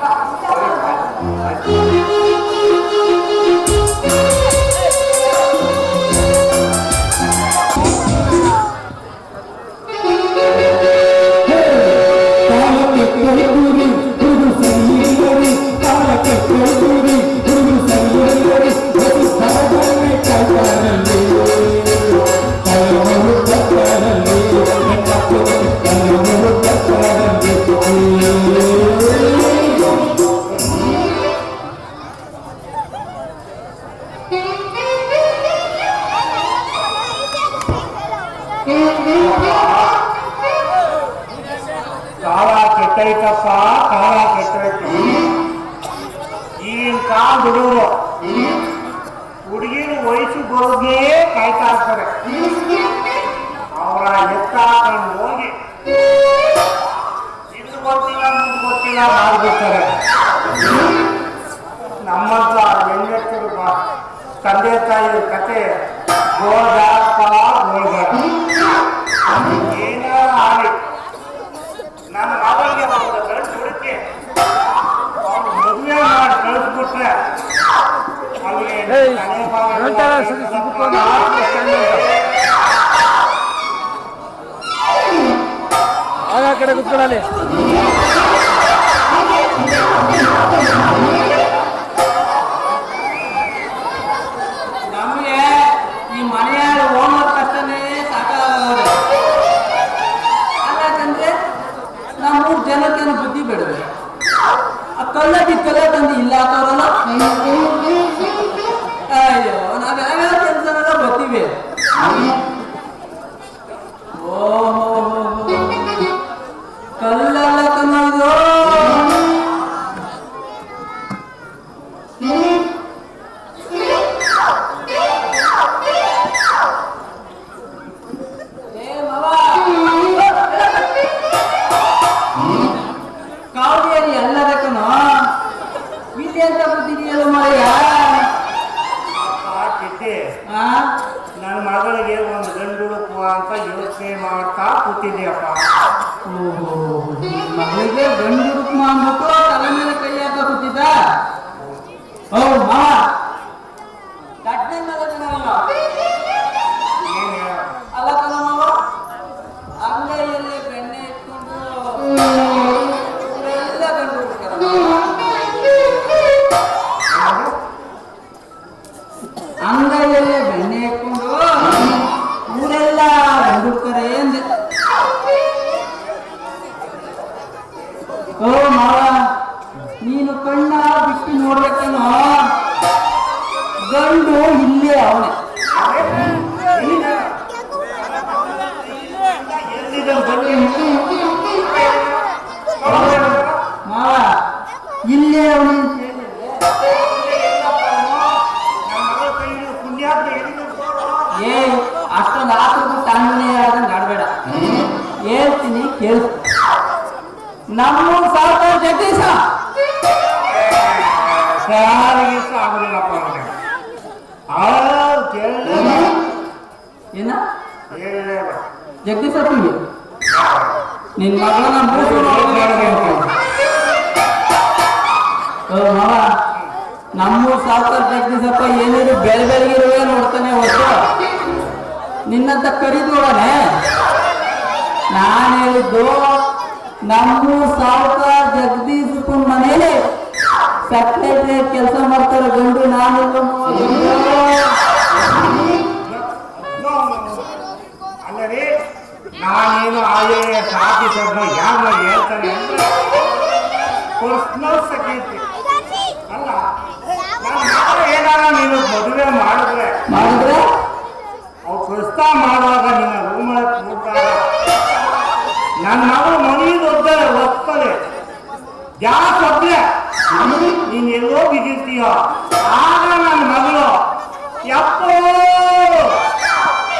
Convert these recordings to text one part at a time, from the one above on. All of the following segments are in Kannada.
啊，ಕಾಲ ಕೆಟ್ಟೈತಪ್ಪ, ಕಾಲ ಕೆಟ್ಟೈತಿ. ಈಗಿನ ಕಾಲ ಹುಡುಗರು ಹುಡುಗಿನ ವಯಸ್ಸು ಬರೋದೇ ಕಾಯ್ತಾ ಇರ್ತಾರೆ. ಅವರ ಎತ್ತ ಹೋಗಿ. ಇದು ಗೊತ್ತಿಲ್ಲ, ಮುಂದೆ ಗೊತ್ತಿಲ್ಲ ಮಾಡ್ಬಿಡ್ತಾರೆ. ನಮ್ಮಂತ ಹೆಂಗತ್ತರು ತಂದೆ ತಾಯಿ ಕತೆ ಗೋಳ್ಗಾಡಪ್ಪ ಗೋಳ್ಗಾಡ ಆಗ ಆ ಕಡೆ ಕುತ್ಕೊಳ್ಳಿ ಓ Amén. ನಮ್ಮೂರ್ ಸಾವುಕಾರ ಜಗದೀಶಪ್ಪ ಏನಿದ್ರು ಬೆಳೆ ಬೆಳಗಿರುವೆ ನೋಡ್ತಾನೆ ಹೊತ್ತು ನಿನ್ನಂತ ಕರಿದೋಡನೆ ನಾನು ಹೇಳಿದ್ದು ನಮ್ಮ ಸಾವುಕಾರ ಜಗದೀಶಪ್ಪ ಮನೇಲಿ ಸೆಕ್ರೆಟರಿ ಕೆಲಸ ಮಾಡ್ತಾರೆ ಗಂಡು, ನಾನು ನಾನೇನು ಆಯೇ ಆಫೀಸರ್ನ ಯಾವ ಹೇಳ್ತಾನೆ ಪರ್ಸ್ನಲ್ ಸೆಕ್ರೆಟರಿ ಅಲ್ಲ ನನ್ನ ಮಗಳು ಏನಾರ ನೀನು ಮದುವೆ ಮಾಡಿದ್ರೆ ಮಾಡಿದ್ರೆ? ಅವ್ರು ಪ್ರಸ್ತಾವ ಮಾಡುವಾಗ ನಿನ್ನ ರೂಮ ಕೂತಾಗ ನನ್ನ ಮಗಳು ಮನೆಗೆ ದೊಡ್ಡ ಒಪ್ತಾರೆ ಗ್ಯಾಸ್ ಒಬ್ಬಳೆ ನೀನು ಎಲ್ಲೋ ಬಿದ್ದಿರ್ತೀಯ? ಆಗ ನನ್ನ ಮಗಳು ಯಪ್ಪೋ!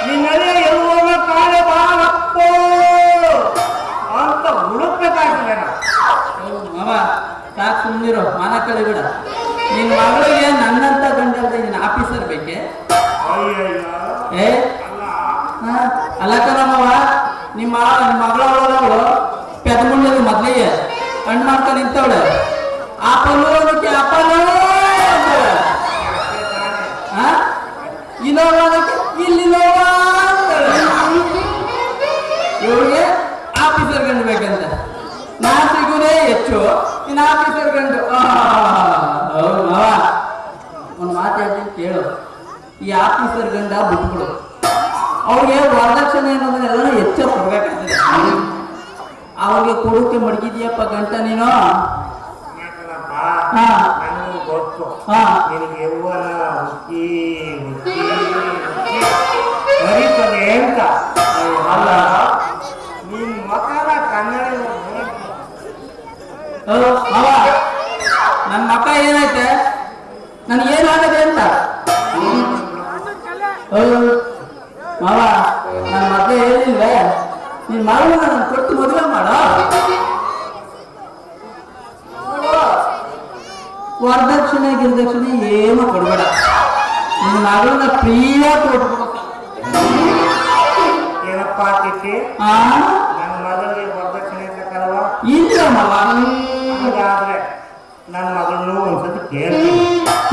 ನಿನ್ನೆಲ್ಲ ಎಲ್ಲೋ ಕಾಳೆ ಬಾಳಪ್ಪೋ! ಅಂತ ಹುಡುಕ್ಬೇಕಾಗ್ತದೆ ಮಾವ ಸಾಕು ಸುಮ್ಮನಿರು ಮಾನ ಕಳಿಬಿಡ. ನಿನ್ನ ಮಗಳಿಗೆ ಈ ಆಫೀಸರ್ ಗಂಡ ಬಿಟ್ಬಿಡು. ಅವ್ರಿಗೆ ವರದಕ್ಷಿಣೆ ಅನ್ನೋದನ್ನೆಲ್ಲ ಹೆಚ್ಚು ಕೊಡ್ಬೇಕಾಗ್ತದೆ. ಅವ್ರಿಗೆ ಕೊಡೋಕೆ ಮಡಗಿದ್ಯಪ್ಪ ಗಂಟ ನೀನು? ಯಾಕಲ್ಲಪ್ಪ, ಹಾ. ನನಗೂ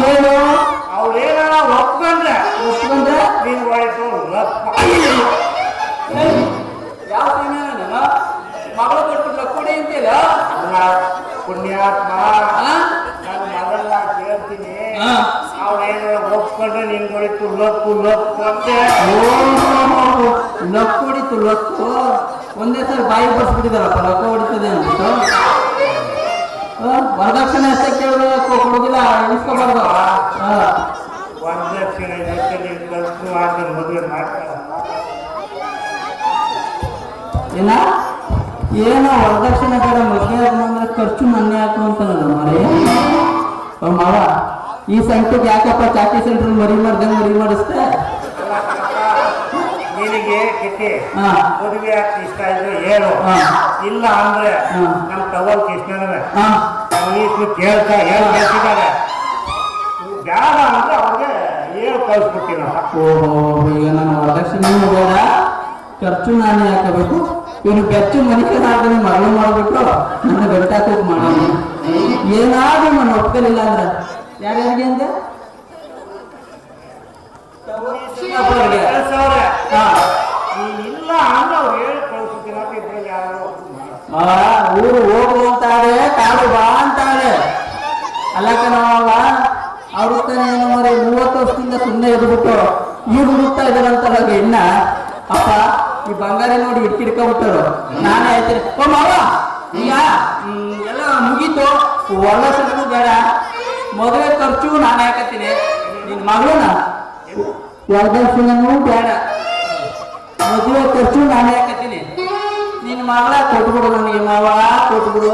ಕೇಳು ಅವ್ಳು ಏನಾರ ಒಪ್ಕೊಂಡ್ರೆ ಒಪ್ಕೊಂಡ್ರೆ ನೀನು ಲಪ್ಪ ಯಾವ ಸಮಯ ಮಗಳು ಕೊಟ್ಟು ಕೊಡಿ ಅಂತಿಲ್ಲ ಪುಣ್ಯಾತ್ಮ. ನಾನು ಮಗಳನ್ನ ಕೇಳ್ತೀನಿ. ಹಾ. ಅವ್ಳು ಏನಾರ ಒಪ್ಕೊಂಡ್ರೆ ನಿನ್ ಹೊಡಿತು ಲಕ್ಕು ಲಪ್ಪು ಅಂತೆ. ಲಕ್ಕು ಹೊಡಿತು ಲಕ್ಕು. ಒಂದೇ ಸಲ ಬಾಯಿ ಬರ್ಸ್ಬಿಟ್ಟಿದಾರಪ್ಪ ಲಕ್ಕು ಹೊಡಿತದೆ ಅಂದ್ಬಿಟ್ಟು ಆ, ವರದಕ್ಷಿಣೆ ಅಷ್ಟೇ ಕೇಳಿದ್ರೆ ಕೊಡೋದಿಲ್ಲ ಇಸ್ಕೋಬಾರ್ದು ವರದಕ್ಷಿಣೆ ಜೊತೆಲಿ ಖರ್ಚು ಮಾಡಿ ಮದುವೆ ಮಾಡ್ತಾರೆ. ಏನ? ಏನೋ ವರದಕ್ಷಿಣೆ ಬೇಡ ಮದುವೆ ಅಂದ್ರೆ ಖರ್ಚು ಮೊನ್ನೆ ಹಾಕು ಅಂತ ಮರಿ ಮಾವ ಈ ಸಂಖ್ಯೆಗೆ ಯಾಕಪ್ಪ ಚಾಟಿ ಸೆಂಟ್ರ್ ಮರಿ ಮಾಡ್ದಂಗೆ ಮರಿ ಮಾಡಿಸ್ತೆ ನಿನಗೆ ಕಿಟ್ಟಿ ಮದುವೆ ಆಗ್ತಿ ಇಷ್ಟ ಇದ್ರೆ ಹೇಳು. ಇಲ್ಲ ಅಂದ್ರೆ. ನಮ್ಮ ಟವಲ್ ಕೃಷ್ಣನವೇ. ಕೇಳ್ತಾ ಹೇಳಿ ಕೇಳ್ತಿದ್ದಾರೆ ಬೇಡ ಅಂದ್ರೆ ಅವ್ರಿಗೆ ಹೇಳಿ ಕಳ್ಸ್ಬಿಡ್ತೀನಪ್ಪ ಓಹೋ ಈಗ ನಾನು ವರದಕ್ಷಿಣೆನೂ ಬೇಡ ಖರ್ಚು ನಾನೇ ಹಾಕಬೇಕು. ಇವನು ಬೆಚ್ಚು ಮನುಷ್ಯನಾದ್ರೆ ಮರಳು ಮಾಡಬೇಕು. ನನ್ನ ಬೆಟ್ಟ ಮಾಡೋಣ ಏನಾದ್ರೂ ನಾನು ಒಪ್ಪಲಿಲ್ಲ ಅಂದ್ರೆ. ಯಾರ್ಯಾರಿಗೆ ಅಂದೆ ಒಬ್ಬರಿಗೆ. ಕಳ್ಸವ್ರೆ ಹಾ. ನೀನ್ ಇಲ್ಲ ಅಂದ್ರೆ ಅವ್ರು ಹೇಳಿ ಕಳ್ಸ್ಬಿಡ್ತೀನಪ್ಪ ಇದ್ರಲ್ಲಿ ಯಾರು ಆ, ಊರು ಹೋಗು ಅಂತಾಳೆ ಕಾಡು ಬಾ ಅಂತಾಳೆ ಅಲ್ಲ ಕಣವ ಅವ್ರ ತಾನೇ ಏನೋ ಮರೆ ಮೂವತ್ತು ವರ್ಷದಿಂದ ಸುಮ್ಮನೆ ಎದ್ಬಿಟ್ಟು ಈಗ ಹುಡುಕ್ತಾ ಇದಾರಂತಲ್ಲ ಇನ್ನ ಅಪ್ಪ, ಈ ಬಂಗಾರ ನೋಡಿ ಇಟ್ಕಿಡ್ಕೊಬಿಟ್ಟರು ನಾನೇ ಹೇಳ್ತೀನಿ, ಓ ಮಾವ, ಈಗ ಎಲ್ಲ ಮುಗೀತು. ಒಳ್ಳೆ ಸಣ್ಣ ಬೇಡ. ಮದುವೆ ಖರ್ಚು ನಾನು ಹಾಕತ್ತೀನಿ. ನಿನ್ ಮಗಳನ್ನ ವರದಕ್ಷಿಣೆನೂ ಬೇಡ. ಮದುವೆ ಖರ್ಚು ನಾನು ಹಾಕತ್ತೀನಿ. ನಿನ್ ಮಗಳ ಕೊಟ್ಬಿಡು ನನಗೆ ಮಾವ, ಕೊಟ್ಬಿಡು.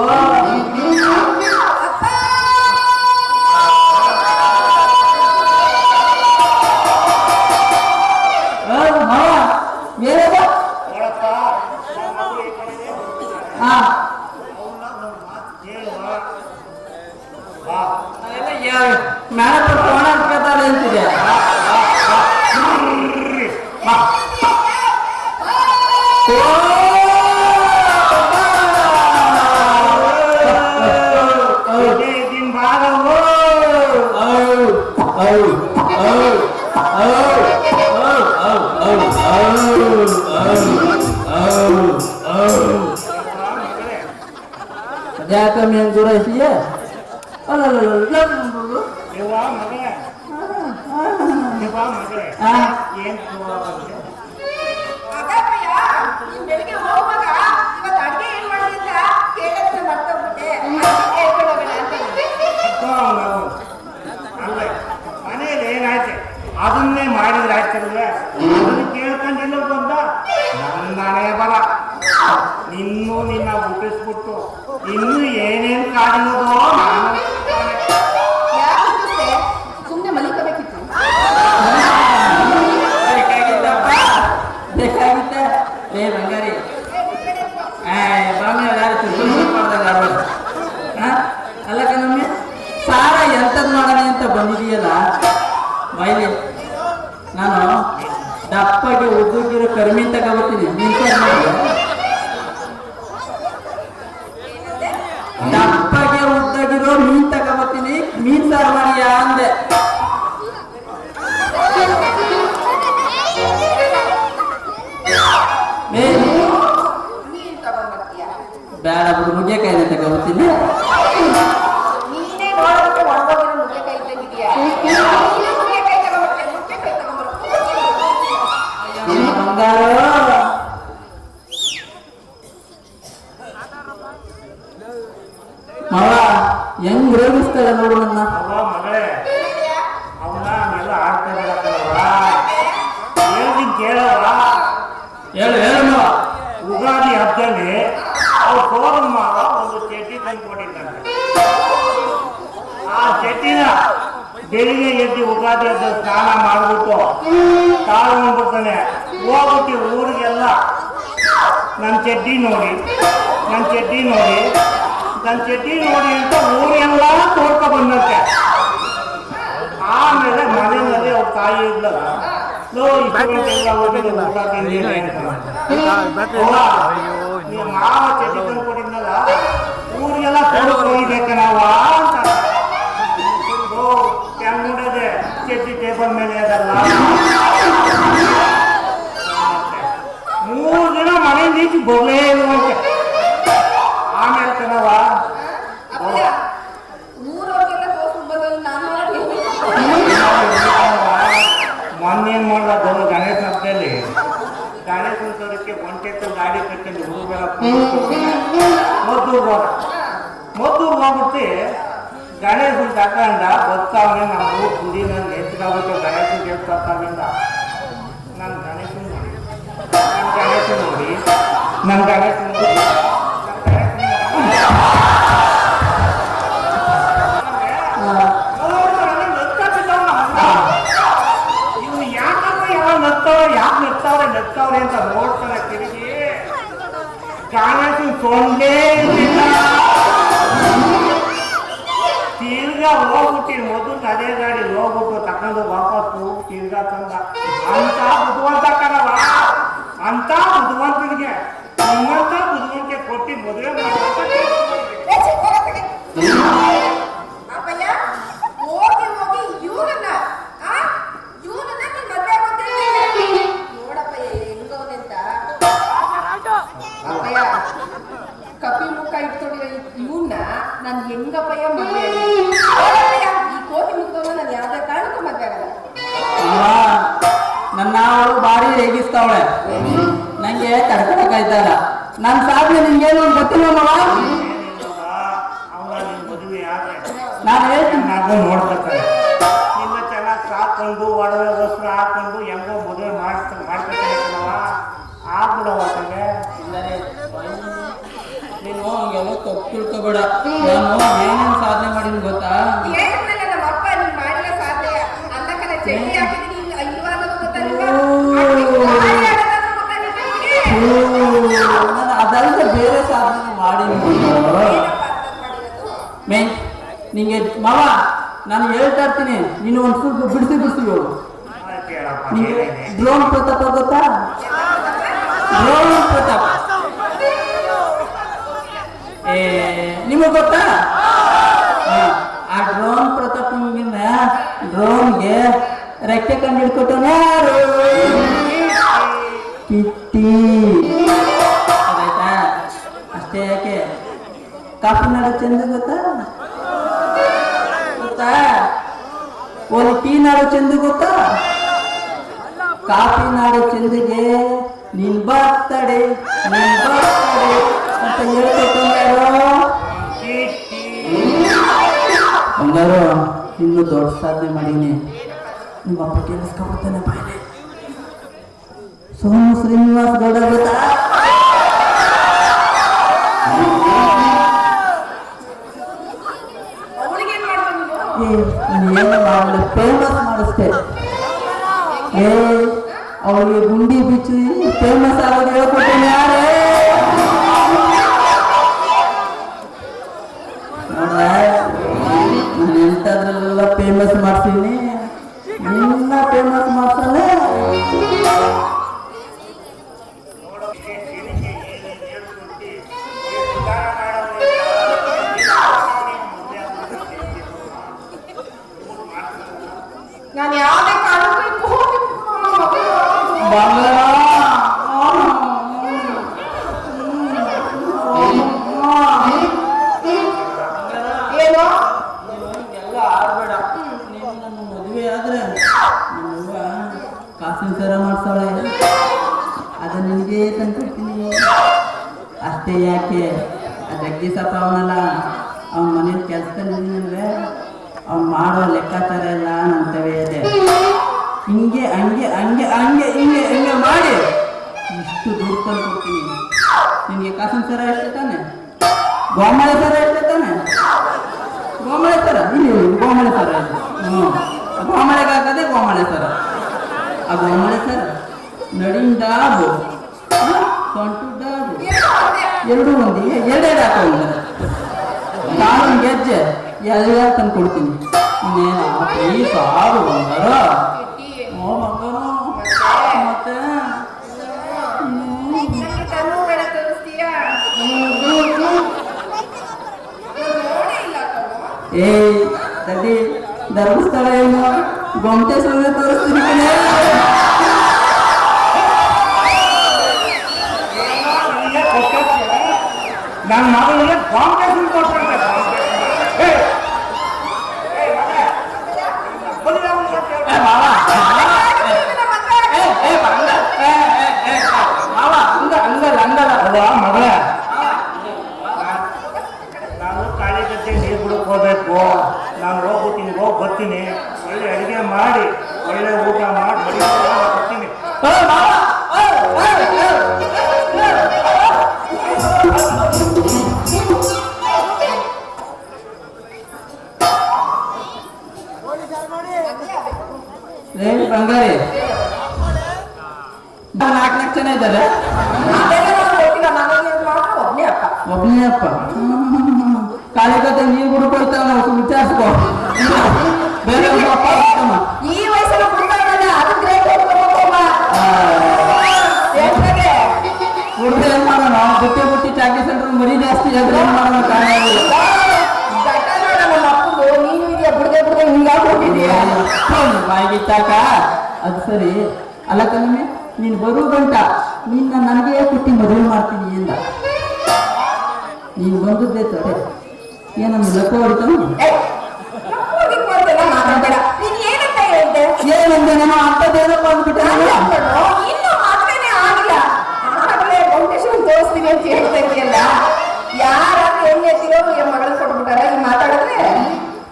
ಅದ್ಯಾಕ ಮೇನ್ ದೂರ ಐತಿಯ ಅಲ್ಲ ದೇವ ಮಗಳೇ ದೇವ ಮಗಳೇ ಆ. ಏನ್ ಮಾಡಿದ್ರೆ ಆಯ್ತಲ್ವೇ ಅದನ್ನ ಕೇಳ್ಕೊಂಡಿಲ್ಲ ಬಂದ ನನ್ನನೇ ಬರ ನಿನ್ನೂ ನಿನ್ನ ಹುಟ್ಟಿಸ್ಬಿಟ್ಟು ಇನ್ನು ಏನೇನ್ ಕಾಡಿನದೋ ನಾನು puñeca y le pegó un tiro. ಚಟ್ನಿನ ಬೆಳಿಗ್ಗೆ ಎದ್ದು ಉಗಾದಿ ಹಬ್ಬ ಸ್ನಾನ ಮಾಡ್ಬಿಟ್ಟು ತಾಳ್ಕೊಂಡ್ಬಿಡ್ತಾನೆ ಹೋಗ್ಬಿಟ್ಟು ಊರಿಗೆಲ್ಲ ನನ್ನ ಚಡ್ಡಿ ನೋಡಿ ನನ್ನ ಚಡ್ಡಿ ನೋಡಿ ನನ್ನ ಚಡ್ಡಿ ನೋಡಿ ಅಂತ ಊರಿಗೆಲ್ಲ ತೋರ್ಕೊ ಬಂದಂತೆ ಆಮೇಲೆ ಮನೆಯಲ್ಲಿ ಅವ್ರ ತಾಯಿ ಇದ್ಲಲ್ಲ ಲೋ ಇಷ್ಟೊಂದೆಲ್ಲ ಹೋಗಿ ಊಟ ತಿಂದಿಲ್ಲ ಅಂತ. ಅವ್ವ, ನೀವು ಮಾವ ಚಡ್ಡಿ ತಂದು ಕೊಟ್ಟಿದ್ನಲ್ಲ ಊರಿಗೆಲ್ಲ ತೋಡ್ಕೊಳ್ಬೇಕ ನಾವ ಅಂತ. ಹೆಂಗ್ ನೋಡದೆ ಚಡ್ಡಿ ಟೇಬಲ್ ಮೇಲೆ ಅದಲ್ಲ ಮೂರು ದಿನ ಮನೆ ನೀಚಿ ಬರ್ಲೇ ಇರುವಂತೆ ಆಮೇಲೆ ಕಣವ ಅಪ್ಪಯ್ಯ ಊರವ್ರಿಗೆಲ್ಲ ತೋರ್ಸ್ಕೊಂಡ್ ಬಂದದ್ದು ನಾನು ಮೊನ್ನೆ ಏನ್ ಮಾಡ್ದ ಗೌ- ಗಣೇಶ ಹಬ್ಬದಲ್ಲಿ ಗಣೇಶ ಉತ್ಸವಕ್ಕೆ ಒಂಟೆತ್ತು ಗಾಡಿ ಕಟ್ಕೊಂಡು ಹುಡುಗರ ಮದ್ದೂರ್ ಹೋದ ಮದ್ದೂರ್ ಹೋಗ್ಬಿಟ್ಟು ಗಣೇಶನ್ ತಗೊಂಡ ಬರ್ತಾವನೆ ನಮ್ಮ ಊರ್ ಗುಡಿ ನಾನು ಎತ್ಕಾಗ್ಬಿಟ್ಟು ಗಣೇಶನ ದೇವಸ್ಥಾನದಿಂದ ನಾನು ಗಣೇಶನ್ ನೋಡಿ. ನಾನು ಗಣೇಶ ನೋಡಿ. ನನ್ನ ಗಣೇಶನ್ ನೋಡಿ. ನಾನು ಹೆಂಗಪ್ಪಯ್ಯ ಮದುವೆ ಈ ಕೋಟಿ ಮುಖದವನ್ನ ನಾನು ಯಾವ್ದೇ ಕಾರಣಕ್ಕೂ ಮದ್ವೆ ಆಗಲ್ಲ. ನನ್ನ ಅವಳು ಭಾರಿ ರೇಗಿಸ್ತಾವಳೆ. ನಂಗೆ ತಡ್ಕೊಳಕಾಯ್ತಲ್ಲ ನನ್ನ ಸಾಧನೆ ನಿಂಗೇನು ಗೊತ್ತಿಲ್ಲ ಮವ ತಿಳ್ಕೊಬೇಡ ನಾನು ಏನೇನು ಸಾಧನೆ ಮಾಡಿನ ಗೊತ್ತಾ? ಅದಲ್ಲದೆ ಬೇರೆ ಸಾಧನೆ ಮಾಡಿ ಏನಪ್ಪ ಅರ್ಥ ಮಾಡಿರೋದು? ಮೇನ್ ನಿಂಗೆ ಮಾವ ನಾನು ಹೇಳ್ತಾ ಇರ್ತೀನಿ. ನೀನು ಒಂದು ಸ್ವಲ್ಪ ಬಿಡಿಸಿ ಬಿಡಿಸಿ ಡ್ರೋನ್ ಪ್ರತಾಪ ಗೊತ್ತಾ? ಡ್ರೋನ್ ಪ್ರತಾಪ್. ನಿಮಗೆ ಗೊತ್ತಾ? ಆ ಡ್ರೋನ್ ಪ್ರತಾಪ್ ಡ್ರೋನ್ಗೆ ರೆಕ್ಕೆ ಕಂಡು ಹಿಡ್ಕೊಟ್ಟವನು ಯಾರು ಅಷ್ಟೇ ಯಾಕೆ? ಕಾಫಿ ನಾಡೋ ಚಂದ ಗೊತ್ತಾ? ಗೊತ್ತಾ? ಒಂದು ಟೀ ನಾಡು ಚಂದ ಗೊತ್ತಾ? ಕಾಫಿ ನಾಡು ಚಂದಿಗೆ ನಿನ್ ಬರ್ತಡೆ ನಿನ್ ಬರ್ತಡೆ ಅಂತ ಇನ್ನೂ ದೊಡ್ಡ ಸಾಧನೆ ಮಾಡೀನಿ ನಿಮ್ಮ ಅಪ್ಪ ಬಾಯ್ಲೆ. ಸೋಮು ಶ್ರೀನಿವಾಸ್ ಗೌಡ ಗೊತ್ತಾ? ಏನು ಮಾಡಲಿ ಫೇಮಸ್ ಮಾಡಿಸ್ತೆ ಏ, ಅವಳಿಗೆ ಗುಂಡಿ ಬಿಚ್ಚಿ ಫೇಮಸ್ ಆಗೋದು ಹೇಳ್ಕೊಟ್ಟೇನೆ ಯಾರೇ? ಮಾಡ್ತೀನಿ ನಿನ್ನ ಫೇಮಸ್ ಮಾಡ್ತಾನೆ ನಾನು ಯಾವುದೇ ಕಾರಣಕ್ಕೂ. ಬಂಗಾರ ಗೋಮಳೆ ಸರ ಇದು. ಹ್ಞೂ ಗೋಮಳೆಗೆ ಹಾಕದೆ ಗೋಮಳೆ ಸರ. ಆ ಗೋಮಳೆ ಸರ ಹ? ಸೊಂಟು ಡಾಬು ಎರಡು ಮಂದಿ ಎರಡೆರಡು ಹಾಕೊಂಡು ನಾನು ಗೆಜ್ಜೆ ಎಲ್ಲ ತಂದು ಕೊಡ್ತೀನಿ. ಇನ್ನೇನು ಈ ಸಾರು ಬಂಗಾರ. ಓ ನಂಗೆ ತಮ್ಮಗಳ ತೋರಿಸ್ತೀಯಾ ನೋಡೇ ಇಲ್ಲ ಕಣೋ. ಏಯ್ ತಡಿ ಧರ್ಮಸ್ಥಳ ಏನು ಬರ್ತೀನಿ ಒಳ್ಳೆ ಅಡುಗೆ ಮಾಡಿ ಒಳ್ಳೆ ಊಟ ಮಾಡಿ ಮಡಿ ಬರ್ತೀನಿ ಏ, ಮಾವ. ಏ, ಏ, ಏ, ಏ. ಏ ಬಂಗಾರಿ ನಾಲ್ಕು ನಾಲ್ಕು ಜನ ಇದ್ದಾರೆ ಅದೆಲ್ಲ ನಾವು ಗೊತ್ತಿಲ್ಲ ಮನೆಯಲ್ಲಿ ಮಾತ್ರ ಒಬ್ನೇ ಅಪ್ಪ ಒಬ್ಬನೇ ಅಪ್ಪ ಕಾಲಿಗತ್ತೆ ನೀರು ಹುಡುಕೊಳ್ತಾವ ನಾವು ವಿಚಾರಿಸ್ಕೋ ಈ ವಯಸ್ಸಲ್ಲಿ ಅದು ಗ್ರೇಟ್ ಹುಡ್ಗ ಏನ್ ಮಾಡೋಣ? ಬುಟ್ಟಿ ಬುಟ್ಟಿ ಚಾಕಿ ಸೆಂಟ್ರ್ ಮರಿ ಜಾಸ್ತಿ ಆದ್ರೆ ಏನ್ ಮಾಡೋಣ? ನೀನು ಇದೆಯಾ ಬುಡ್ದೆ ಬುಡ್ದೆ ಹಿಂಗಾಗಿ ಹೋಗಿದ್ಯಾ ಬಾಯಿಗೆ ಚಾಕ? ಅದು ಸರಿ. ಅಲ್ಲ ಕಣಮ್ಮೆ ನೀನು ಬರು ಗಂಟ ನಿನ್ನ ನನಗೆ ಕುಟ್ಟಿ ಮದುವೆ ಮಾಡ್ತೀನಿ ಎಂದ ನೀನು ಬಂದದ್ದೇ ತಡೆ. ಏನನ್ನು ಲೆಕ್ಕ ಹೊಡಿತಾನ ಮಾತಾಡ್ಬೇಡ ನೀನ್ ಏನಂತ ಹೇಳ್ದೆ? ಏನಂದೆ? ನಾನು ಬಂದ್ಬಿಟ್ಟೆ ಇನ್ನೂ ಆಗಿಲ್ಲ. ಆಗಲೇ ಫೌಂಡೇಶನ್ ತೋರಿಸ್ತೀವಿ ಅಂತ ಹೇಳ್ತಾ ಇದೆಯಲ್ಲ ಯಾರಾದ್ರೂ ಹೆಣ್ಣು ಎತ್ತಿರೋ ಈ ಮಗಳನ್ನ ಕೊಟ್ಬಿಟ್ಟಾರ. ಈ ಮಾತಾಡಿದ್ರೆ?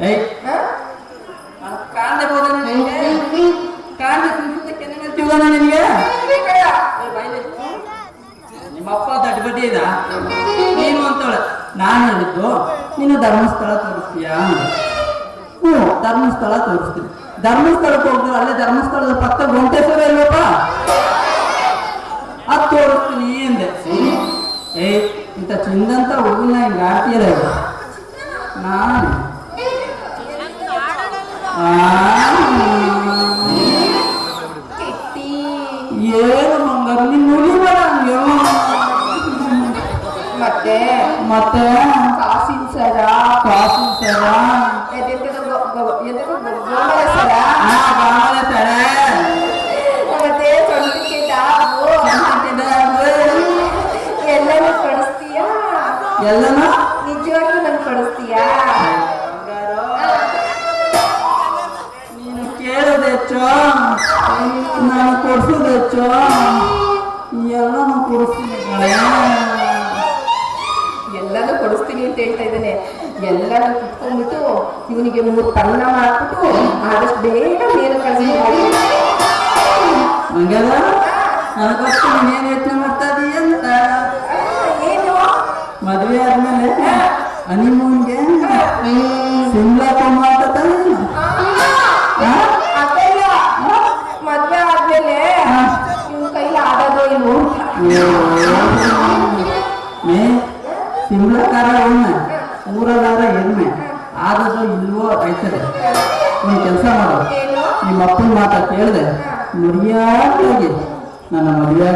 ಏಯ್. ಹ? ಕಾಂಡೆ ಹೋದ ಕಾಂಡೆ ಸುಮ್ಸುತ್ತೆ ಕೆನೆ ಮೆಚ್ಚಿವನ ನಿನಗೆ. ನಿಮ್ಮಪ್ಪ ದಡ್ಡ ಬಡ್ಡಿ ಇದ. ನೀನು ಅಂತವಳೆ. ನಾನು ಹೇಳಿದ್ದು ನೀನು ಧರ್ಮಸ್ಥಳ ತೋರಿಸ್ತೀಯಾ ಹ್ಞೂ ಧರ್ಮಸ್ಥಳ ತೋರಿಸ್ತೀನಿ ಧರ್ಮಸ್ಥಳಕ್ಕೆ ಹೋಗ್ತಾರೆ ಅಲ್ಲೇ ಧರ್ಮಸ್ಥಳದ ಪಕ್ಕ ಗೊಂಟೇಶ್ವರ ಇಲ್ವಪ್ಪ? ಅದು ತೋರಿಸ್ತೀನಿ ಅಂದೆ ಏ ಇಂಥ ಚಿಂದಂತ ಹುಡುಗನ ಹಿಂಗೆ ಆಡ್ತೀರ ನಾನು. ಏನು ಬಂಗಾರ ನೀನು ನುಡಿಬೇಡ ಹಂಗೆ. ಮತ್ತೆ? ಮತ್ತೆ? ಕಾಸಿನ ಸರ ಕಾಸಿನ ಸರ ಎದೆಂತದು ಗೊ- ಗೊ- ಎದೆಂತದು ಗೊ- ಗೋಮರ ಸರ ಆ ಬಾಳ ಸರ ಮತ್ತೆ ಸೊಂಟಕ್ಕೆ ಡಾಬು ಎಲ್ಲನೂ ನಿಜವಾಗ್ಲೂ ನನ್ ಕಳಿಸ್ತೀಯಾ ನೀನು ಕೇಳೋದು ಹೆಚ್ಚು ನಾನು ಕೊಡ್ಸೋದು ಹೆಚ್ಚು ಎಲ್ಲನೂ. ಎಲ್ಲನೂ ಕೊಡಿಸ್ತೀನಿ ಅಂತ ಹೇಳ್ತಾ ಇದ್ದಾನೆ ಎಲ್ಲನೂ ಕುತ್ಕೊಂಡ್ಬಿಟ್ಟು ಇವನಿಗೆ ಮೂರು ಪನ್ನ ಮಾಡ್ಬಿಟ್ಟು ಆದಷ್ಟು ಬೇಗ ಮೇಲೆ ಕಳಿಸಿ ಯೋಚನೆ ಮಾಡ್ತಾ ಏನು? ಮದುವೆ ಆದ್ಮೇಲೆ ಹನಿಮೂನ್ಗೆ ಸಿಮ್ಲಾ ಮದ್ವೆ ಆದ್ಮೇಲೆ ನಿಮ್ಮ ಕೈಲಿ ಆಗೋದೋ ಇಲ್ವೋ ಅಪ್ಪನ ಮರ್ಯಾದೆಯಾಗಿ ನನ್ನ ಮದುವೆ